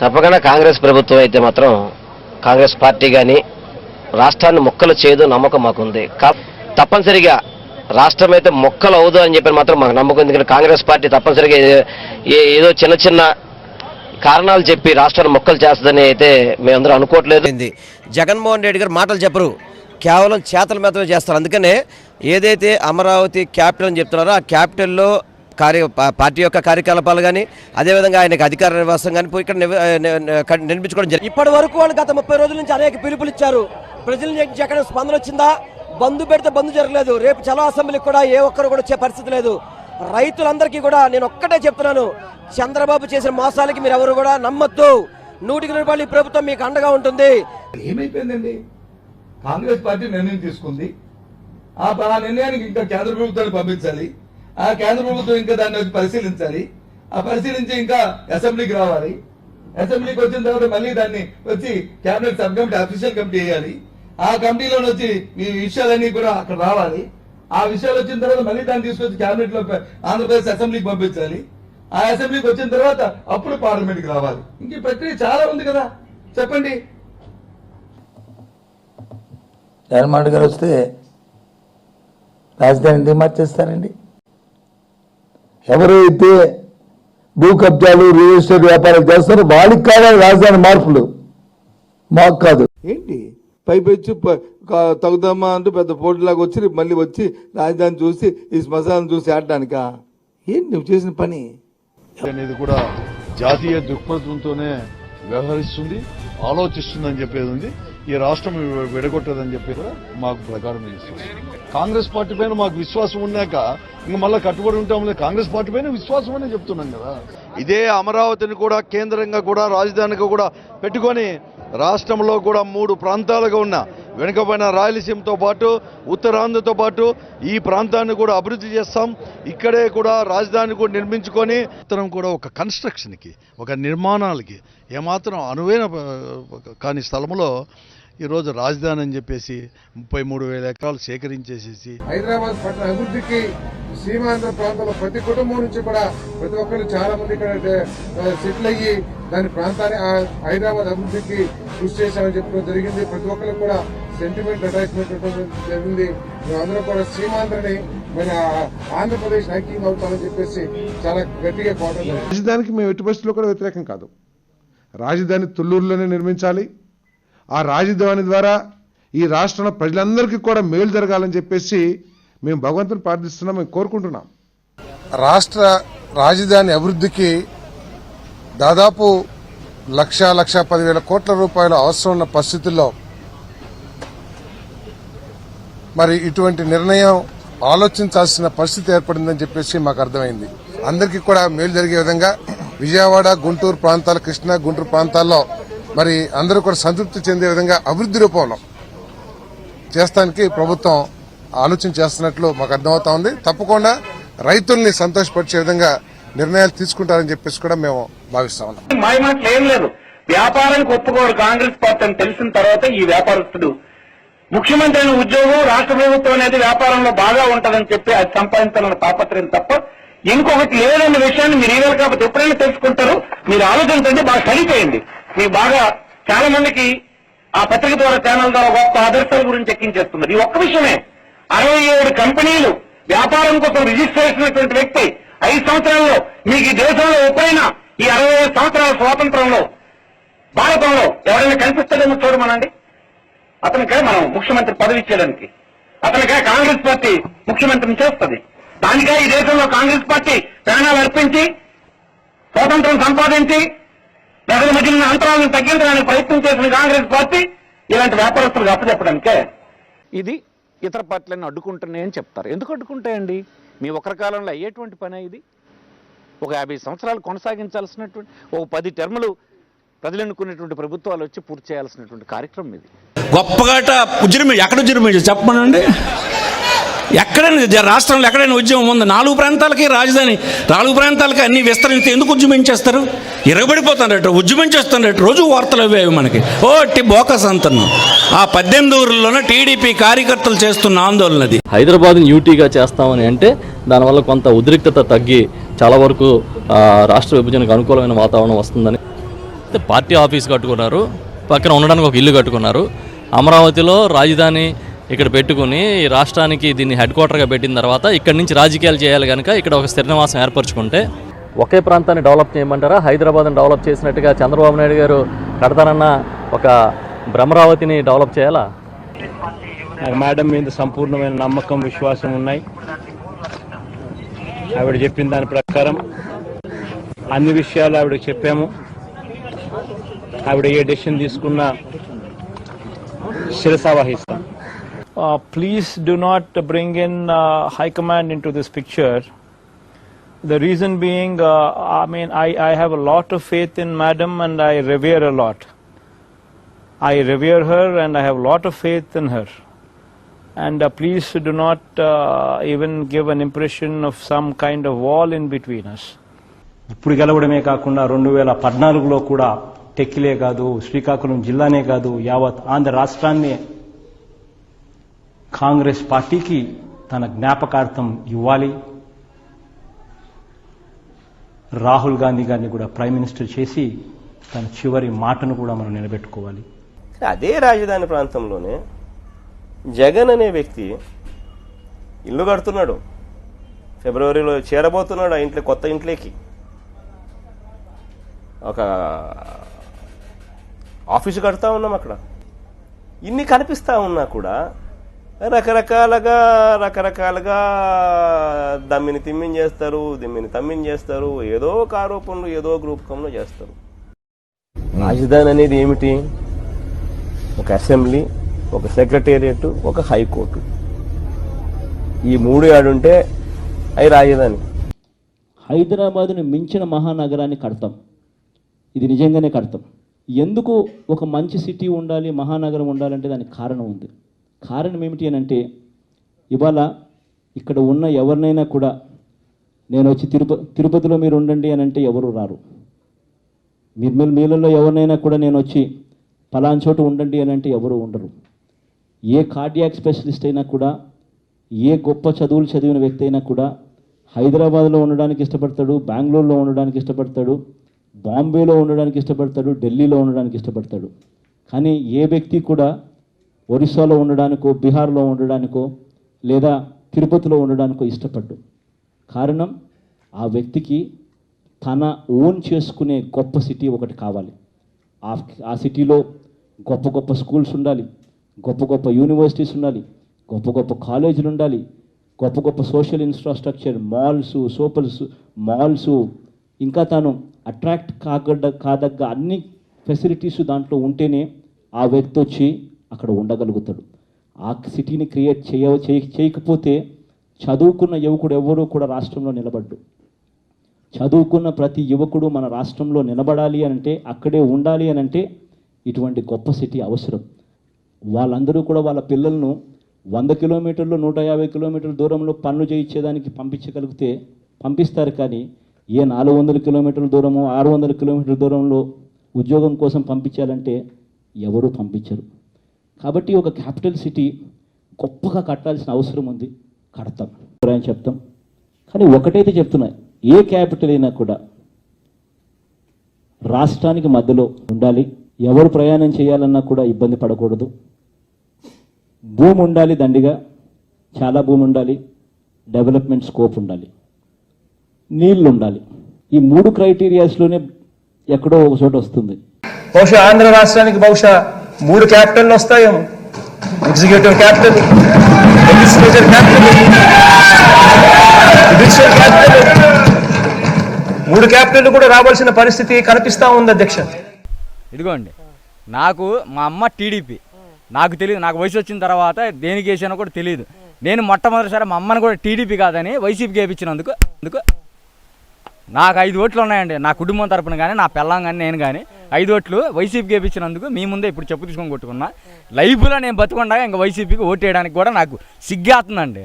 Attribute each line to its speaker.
Speaker 1: తప్పకుండా కాంగ్రెస్ ప్రభుత్వం అయితే మాత్రం కాంగ్రెస్ పార్టీ కానీ రాష్ట్రాన్ని మొక్కలు చేయదు నమ్మకం మాకుంది. కా- తప్పనిసరిగా రాష్ట్రం అయితే మొక్కలు అవదు అని చెప్పి మాత్రం మాకు నమ్మకం ఎందుకంటే కాంగ్రెస్ పార్టీ తప్పనిసరిగా ఏ- ఏదో చిన్న చిన్న కారణాలు చెప్పి రాష్ట్రాన్ని మొక్కలు చేస్తుందని అయితే మేమందరూ అనుకోవట్లేదు.
Speaker 2: జగన్మోహన్ రెడ్డి గారు మాటలు చెప్పరు. కేవలం చేతల మాత్రమే చేస్తారు. అందుకనే ఏదైతే అమరావతి క్యాపిటల్ అని చెప్తున్నారో ఆ క్యాపిటల్లో కార్య పార్టీ యొక్క కార్యకలాపాలు కానీ అదేవిధంగా ఆయనకు అధికార నివాసం కానీ పోయి ఇక్కడ నిర్మించుకోవడం జరిగింది. ఇప్పటి వరకు వాళ్ళు గత ముప్పై రోజుల నుంచి అనేక పిలుపులు ఇచ్చారు. ప్రజల నుంచి ఎక్కడ స్పందన వచ్చిందా? బంధు పెడితే బంధు జరగలేదు. రేపు చలో అసెంబ్లీకి కూడా ఏ ఒక్కరు కూడా వచ్చే పరిస్థితి లేదు. రైతులందరికీ కూడా నేను ఒక్కటే చెప్తున్నాను. చంద్రబాబు చేసిన మోసాలకి మీరు ఎవరు కూడా నమ్మొద్దు. నూటికి రూపాయలు ఈ ప్రభుత్వం మీకు అండగా ఉంటుంది.
Speaker 3: ఏమైపోయిందండి? కాంగ్రెస్ పార్టీ నిర్ణయం తీసుకుంది. ఆ నిర్ణయానికి ఇంకా కేంద్ర ప్రభుత్వాన్ని పంపించాలి. ఆ కేంద్ర ప్రభుత్వం ఇంకా దాన్ని వచ్చి పరిశీలించాలి. ఆ పరిశీలించి ఇంకా అసెంబ్లీకి రావాలి. అసెంబ్లీకి వచ్చిన తర్వాత మళ్ళీ దాన్ని వచ్చి cabinet sub committee official committee వేయాలి. ఆ కమిటీలో వచ్చి మీ విషయాలన్నీ కూడా అక్కడ రావాలి. ఆ విషయాలు వచ్చిన తర్వాత మళ్ళీ దాన్ని తీసుకొచ్చి కేబినెట్లో ఆంధ్రప్రదేశ్ అసెంబ్లీకి పంపించాలి. ఆ అసెంబ్లీకి వచ్చిన తర్వాత అప్పుడు పార్లమెంట్కి రావాలి. ఇంక ఈ ప్రక్రియ చాలా ఉంది కదా. చెప్పండి.
Speaker 4: జగన్మోహన్ గారు వస్తే రాజధాని ఎందుకు మార్చేస్తారండి ఎవరైతే భూ కబ్జాలు రియల్ ఎస్టేట్ వ్యాపారాలు చేస్తారో వాళ్ళకి కావాలి రాజధాని మార్పులు. మాకు కాదు.
Speaker 3: ఏంటి? పైపెచ్చి తగుదమ్మా అంటూ పెద్ద పోటీలాగా వచ్చి మళ్ళీ వచ్చి రాజధాని చూసి ఈ శ్మశానం చూసి ఆడడానికా? ఏంటి నువ్వు చేసిన పని?
Speaker 5: అనేది కూడా జాతీయ దృక్పథంతోనే వ్యవహరిస్తుంది ఆలోచిస్తుందని చెప్పేది ఉంది. ఈ రాష్ట్రం విడగొట్టదని చెప్పి కూడా మాకు ప్రకారం కాంగ్రెస్ పార్టీ పైన మాకు విశ్వాసం ఉన్నాక ఇంక మళ్ళీ కట్టుబడి ఉంటాం కాంగ్రెస్ పార్టీ పైన విశ్వాసం అనే చెప్తున్నాం కదా. ఇదే అమరావతిని కూడా కేంద్రంగా కూడా రాజధానిగా కూడా పెట్టుకొని రాష్ట్రంలో కూడా మూడు ప్రాంతాలుగా ఉన్న వెనుకబడిన రాయలసీమతో పాటు ఉత్తరాంధ్రతో పాటు ఈ ప్రాంతాన్ని కూడా అభివృద్ధి చేస్తాం. ఇక్కడే కూడా రాజధాని కూడా నిర్మించుకొని ఉత్తరం కూడా ఒక కన్స్ట్రక్షన్కి ఒక నిర్మాణాలకి ఏమాత్రం అనువైన కాని స్థలంలో ఈరోజు రాజధాని అని చెప్పేసి ముప్పై మూడు వేల ఎకరాలు సేకరించేసేసి
Speaker 6: హైదరాబాద్ పట్టణ అభివృద్ధికి సీమాంధ్ర ప్రాంతంలో ప్రతి కుటుంబం నుంచి కూడా ప్రతి ఒక్కరు చాలా మంది ఇక్కడ సెటిల్ అయ్యి దాని ప్రాంతాన్ని హైదరాబాద్ అభివృద్ధికి కృషి చేశామని చెప్పడం జరిగింది. ప్రతి ఒక్కరికి కూడా సెంటిమెంట్ అటాచ్మెంట్ జరిగింది. మేమందరం కూడా సీమాంధ్రని మన ఆంధ్రప్రదేశ్ ఐక్యంగా అవుతామని చెప్పేసి చాలా గట్టిగా పోవడం జరిగింది.
Speaker 7: రాజధానికి మేము ఎట్టి పరిస్థితుల్లో కూడా వ్యతిరేకం కాదు. రాజధాని తుళ్ళూరులోనే నిర్మించాలి. ఆ రాజధాని ద్వారా ఈ రాష్ట్రంలో ప్రజలందరికీ కూడా మేలు జరగాలని చెప్పేసి మేము భగవంతుని ప్రార్థిస్తున్నాం మేము కోరుకుంటున్నాం.
Speaker 6: రాష్ట్ర రాజధాని అభివృద్ధికి దాదాపు లక్ష లక్ష పదివేల కోట్ల రూపాయలు అవసరం ఉన్న పరిస్థితుల్లో మరి ఇటువంటి నిర్ణయం ఆలోచించాల్సిన పరిస్థితి ఏర్పడిందని చెప్పేసి మాకు అర్థమైంది. అందరికీ కూడా మేలు జరిగే విధంగా విజయవాడ గుంటూరు ప్రాంతాల కృష్ణా గుంటూరు ప్రాంతాల్లో మరి అందరూ కూడా సంతృప్తి చెందే విధంగా అభివృద్ధి రూపంలో చేస్తానికి ప్రభుత్వం ఆలోచన చేస్తున్నట్లు మాకు అర్థమవుతా ఉంది. తప్పకుండా రైతుల్ని సంతోషపరిచే విధంగా నిర్ణయాలు తీసుకుంటారని చెప్పేసి కూడా మేము భావిస్తా ఉన్నాం.
Speaker 8: మాయమాటలు ఏం లేదు. వ్యాపారానికి ఒప్పుకోరు కాంగ్రెస్ పార్టీ అని తెలిసిన తర్వాత ఈ వ్యాపారస్తుడు ముఖ్యమంత్రి అయిన ఉద్యోగం రాష్ట్ర ప్రభుత్వం అనేది వ్యాపారంలో బాగా ఉంటదని చెప్పి అది సంపాదించాలన్న తాపత్రయం తప్ప ఇంకొకటి లేదన్న విషయాన్ని మీరు ఈవేళ కాబట్టి ఎప్పుడైనా తెలుసుకుంటారు. మీరు ఆలోచించండి బాగా స్టడీ మీ బాగా చాలా మందికి ఆ పత్రిక ద్వారా ఛానల్ ద్వారా గొప్ప ఆదర్శాల గురించి ఎక్కించేస్తున్నారు ఈ ఒక్క విషయమే అరవై ఏడు కంపెనీలు వ్యాపారం కోసం రిజిస్టర్ చేసినటువంటి వ్యక్తి ఐదు సంవత్సరాల్లో మీకు ఈ దేశంలో ఎప్పుడైనా ఈ అరవై ఏడు సంవత్సరాల స్వాతంత్రంలో భారతంలో ఎవరైనా కనిపిస్తాడేమో చూడమనండి. అతనికే మనం ముఖ్యమంత్రి పదవి ఇచ్చేయడానికి అతనికే కాంగ్రెస్ పార్టీ ముఖ్యమంత్రిని చేస్తుంది. దానికే ఈ దేశంలో కాంగ్రెస్ పార్టీ ప్రాణాలు అర్పించి స్వాతంత్రం సంపాదించి ప్రజల మధ్య అంతరాలను తగ్గించడానికి ప్రయత్నం చేసిన కాంగ్రెస్ పార్టీ ఇలాంటి వ్యాపారస్తులకు అప్పచెప్పడానికే.
Speaker 9: ఇది ఇతర పార్టీలను అడ్డుకుంటున్నాయని చెప్తారు. ఎందుకు అడ్డుకుంటాయండి? మీ ఒకరి కాలంలో అయ్యేటువంటి పని ఇది. ఒక యాభై సంవత్సరాలు కొనసాగించాల్సినటువంటి ఒక పది టర్ములు ప్రజలు ఎన్నుకునేటువంటి ప్రభుత్వాలు వచ్చి పూర్తి చేయాల్సినటువంటి కార్యక్రమం ఇది.
Speaker 10: గొప్పగాట ఉద్యమం ఎక్కడ ఉద్యమం చెప్పమనండి ఎక్కడైనా రాష్ట్రంలో ఎక్కడైనా ఉద్యమం ఉంది? నాలుగు ప్రాంతాలకి రాజధాని నాలుగు ప్రాంతాలకి అన్ని విస్తరించి ఎందుకు ఉద్యమించేస్తారు? ఇరగబడిపోతారట ఉద్యమించేస్తారట రోజు వార్తలు అవే మనకి. ఓ టి బోకస్ అంటున్నాం. ఆ పద్దెనిమిది ఊర్లలోనే టీడీపీ కార్యకర్తలు చేస్తున్న ఆందోళన అది.
Speaker 11: హైదరాబాద్ యూటీగా చేస్తామని అంటే దానివల్ల కొంత ఉద్రిక్తత తగ్గి చాలా వరకు ఆ, రాష్ట్ర విభజనకు అనుకూలమైన వాతావరణం వస్తుందని. పార్టీ ఆఫీస్ కట్టుకున్నారు పక్కన ఉండడానికి ఒక ఇల్లు కట్టుకున్నారు. అమరావతిలో రాజధాని ఇక్కడ పెట్టుకుని ఈ రాష్ట్రానికి దీన్ని హెడ్ క్వార్టర్గా పెట్టిన తర్వాత ఇక్కడ నుంచి రాజకీయాలు చేయాలి కనుక ఇక్కడ ఒక స్థిరనివాసం ఏర్పరచుకుంటే ఒకే ప్రాంతాన్ని డెవలప్ చేయమంటారా? హైదరాబాద్ని డెవలప్ చేసినట్టుగా చంద్రబాబు నాయుడు గారు కడతానన్న ఒక భ్రమరావతిని డెవలప్ చేయాలా?
Speaker 12: నాకు మేడం మీద సంపూర్ణమైన నమ్మకం విశ్వాసం ఉన్నాయి. ఆవిడ చెప్పిన దాని ప్రకారం అన్ని విషయాలు ఆవిడ చెప్పాము. ఆవిడ ఏ డెసిషన్ తీసుకున్నా శిరసా వహిస్తాం
Speaker 9: Uh, please do not bring in uh, high command into this picture. The reason being, uh, I mean, I, I have a lot of faith in Madam and I revere a lot. I revere her and I have a lot of faith in her. And uh, please do not uh, even give an impression of some kind of wall in between us.
Speaker 12: ఇప్పుడు గెలవడమే కాకుండా రెండు వేల పద్నాలుగులో కూడా టెక్కిలే కాదు శ్రీకాకుళం జిల్లానే కాదు యావత్ ఆంధ్ర రాష్ట్రాన్ని కాంగ్రెస్ పార్టీకి తన జ్ఞాపకార్థం ఇవ్వాలి. రాహుల్ గాంధీ గారిని కూడా ప్రైమ్ మినిస్టర్ చేసి తన చివరి మాటను కూడా మనం నిలబెట్టుకోవాలి.
Speaker 13: అదే రాజధాని ప్రాంతంలోనే జగన్ అనే వ్యక్తి ఇల్లు కడుతున్నాడు. ఫిబ్రవరిలో చేరబోతున్నాడు ఆ ఇంట్లో కొత్త ఇంట్లోకి. ఒక ఆఫీసు కడతా ఉన్నాం అక్కడ. ఇన్ని కనిపిస్తూ ఉన్నా కూడా రకరకాలుగా రకరకాలుగా దమ్మిని తిమ్మిని చేస్తారు దిమ్మిని తమ్మిని చేస్తారు ఏదో ఒక ఆరోపణలు ఏదో ఒక రూపకంలో చేస్తారు. రాజధాని అనేది ఏమిటి? ఒక అసెంబ్లీ ఒక సెక్రటేరియట్ ఒక హైకోర్టు. ఈ మూడు ఆడుంటే అవి రాజధాని.
Speaker 11: హైదరాబాద్ని మించిన మహానగరాన్ని కడతాం. ఇది నిజంగానే కడతాం. ఎందుకు ఒక మంచి సిటీ ఉండాలి మహానగరం ఉండాలంటే దానికి కారణం ఉంది? కారణం ఏమిటి అని అంటే ఇవాళ ఇక్కడ ఉన్న ఎవరినైనా కూడా నేను వచ్చి తిరుప తిరుపతిలో మీరు ఉండండి అని అంటే ఎవరు రారు. మీరు మీరు మీలలో ఎవరినైనా కూడా నేను వచ్చి పలాన్ చోట ఉండండి అని అంటే ఎవరు ఉండరు. ఏ కార్డియాక్ స్పెషలిస్ట్ అయినా కూడా ఏ గొప్ప చదువులు చదివిన వ్యక్తి అయినా కూడా హైదరాబాద్లో ఉండడానికి ఇష్టపడతాడు బెంగళూరులో ఉండడానికి ఇష్టపడతాడు బాంబేలో ఉండడానికి ఇష్టపడతాడు ఢిల్లీలో ఉండడానికి ఇష్టపడతాడు. కానీ ఏ వ్యక్తి కూడా ఒరిస్సాలో ఉండడానికో బీహార్లో ఉండడానికో లేదా తిరుపతిలో ఉండడానికో ఇష్టపడ్డు. కారణం ఆ వ్యక్తికి తన ఓన్ చేసుకునే గొప్ప సిటీ ఒకటి కావాలి. ఆ ఆ సిటీలో గొప్ప గొప్ప స్కూల్స్ ఉండాలి గొప్ప గొప్ప యూనివర్సిటీస్ ఉండాలి గొప్ప గొప్ప కాలేజీలు ఉండాలి గొప్ప గొప్ప social infrastructure malls supers malls. ఇంకా తాను అట్రాక్ట్ కాగడ్డ కాదగ్గ అన్ని ఫెసిలిటీస్ దాంట్లో ఉంటేనే ఆ వ్యక్తి వచ్చి అక్కడ ఉండగలుగుతాడు. ఆ సిటీని క్రియేట్ చేయ చేయ- చేయకపోతే చదువుకున్న యువకుడు ఎవరూ కూడా రాష్ట్రంలో నిలబడ్డు. చదువుకున్న ప్రతి యువకుడు మన రాష్ట్రంలో నిలబడాలి అని అంటే అక్కడే ఉండాలి అని అంటే ఇటువంటి గొప్ప సిటీ అవసరం. వాళ్ళందరూ కూడా వాళ్ళ పిల్లలను వంద కిలోమీటర్లు నూట యాభై కిలోమీటర్ల దూరంలో పనులు చేయించేదానికి పంపించగలిగితే పంపిస్తారు కానీ ఏ నాలుగు వందల కిలోమీటర్ల దూరము ఆరు వందల కిలోమీటర్ల దూరంలో ఉద్యోగం కోసం పంపించాలంటే ఎవరూ పంపించరు. కాబట్టి ఒక క్యాపిటల్ సిటీ గొప్పగా కట్టాల్సిన అవసరం ఉంది. కడతాం. అని చెప్తాం. కానీ ఒకటైతే చెప్తున్నా ఏ క్యాపిటల్ అయినా కూడా రాష్ట్రానికి మధ్యలో ఉండాలి. ఎవరు ప్రయాణం చేయాలన్నా కూడా ఇబ్బంది పడకూడదు. భూమి ఉండాలి దండిగా. చాలా భూమి ఉండాలి. డెవలప్మెంట్ స్కోప్ ఉండాలి. నీళ్ళు ఉండాలి. ఈ మూడు క్రైటీరియాస్లోనే ఎక్కడో ఒక చోట వస్తుంది.
Speaker 12: బహుశా ఆంధ్ర రాష్ట్రానికి బహుశా మూడు క్యాపిటల్ వస్తాయేమో. Executive capital legislature capital judicial capital మూడు క్యాపిటల్ కూడా రావాల్సిన పరిస్థితి కనిపిస్తూ ఉంది అధ్యక్ష.
Speaker 14: ఇదిగోండి నాకు మా అమ్మ టీడీపీ. నాకు తెలియదు నాకు వయసు వచ్చిన తర్వాత దేనికి వేసానో కూడా తెలియదు నేను మొట్టమొదటిసారి మా అమ్మని కూడా టీడీపీ కాదని వైసీపీకి వేయించినందుకు అందుకు నాకు ఐదు ఓట్లు ఉన్నాయండి. నా కుటుంబం తరపున కానీ నా పిల్లం కానీ నేను కానీ ఐదు ఓట్లు వైసీపీకి వేయించినందుకు మీ ముందే ఇప్పుడు చెప్పు తీసుకొని కొట్టుకున్నా. లైఫ్లో నేను బతుకుండగా ఇంకా వైసీపీకి ఓటు వేయడానికి కూడా నాకు సిగ్గేస్తుందండి